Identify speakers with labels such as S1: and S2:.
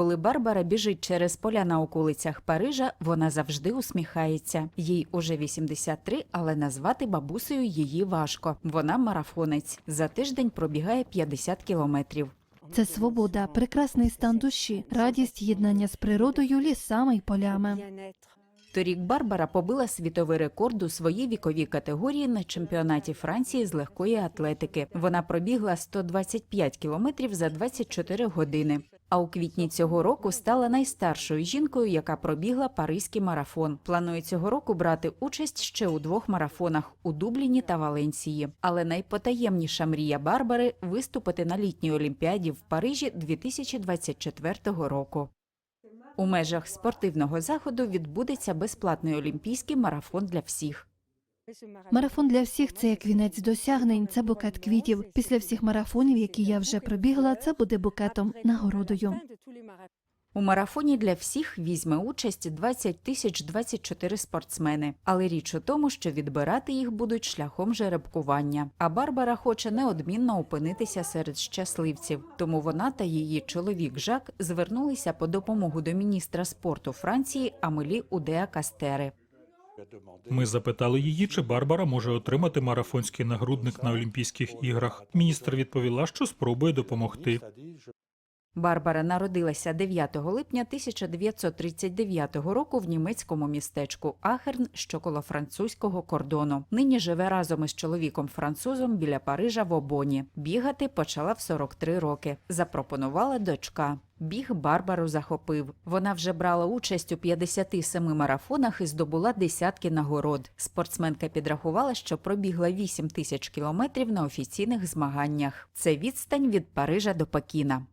S1: Коли Барбара біжить через поля на околицях Парижа, вона завжди усміхається. Їй уже 83, але назвати бабусею її важко. Вона марафонець. За тиждень пробігає 50 кілометрів.
S2: Це свобода, прекрасний стан душі, радість єднання з природою, лісами й полями.
S1: Торік Барбара побила світовий рекорд у своїй віковій категорії на чемпіонаті Франції з легкої атлетики. Вона пробігла 125 кілометрів за 24 години. А у квітні цього року стала найстаршою жінкою, яка пробігла паризький марафон. Планує цього року брати участь ще у двох марафонах у Дубліні та Валенсії. Але найпотаємніша мрія Барбари виступити на літній олімпіаді в Парижі 2024 року. У межах спортивного заходу відбудеться безплатний олімпійський марафон для всіх.
S2: Марафон для всіх це як вінець досягнень, це букет квітів. Після всіх марафонів, які я вже пробігла, це буде букетом нагородою.
S1: У марафоні для всіх візьме участь 20 тисяч 24 спортсмени. Але річ у тому, що відбирати їх будуть шляхом жеребкування. А Барбара хоче неодмінно опинитися серед щасливців. Тому вона та її чоловік Жак звернулися по допомогу до міністра спорту Франції Амелі Удеа Кастери.
S3: Ми запитали її, чи Барбара може отримати марафонський нагрудник на Олімпійських іграх. Міністр відповіла, що спробує допомогти.
S1: Барбара народилася 9 липня 1939 року в німецькому містечку Ахерн, що коло французького кордону. Нині живе разом із чоловіком французом біля Парижа в Обоні. Бігати почала в 43 роки. Запропонувала дочка. Біг Барбару захопив. Вона вже брала участь у 57 марафонах і здобула десятки нагород. Спортсменка підрахувала, що пробігла 8 тисяч кілометрів на офіційних змаганнях. Це відстань від Парижа до Пекіна.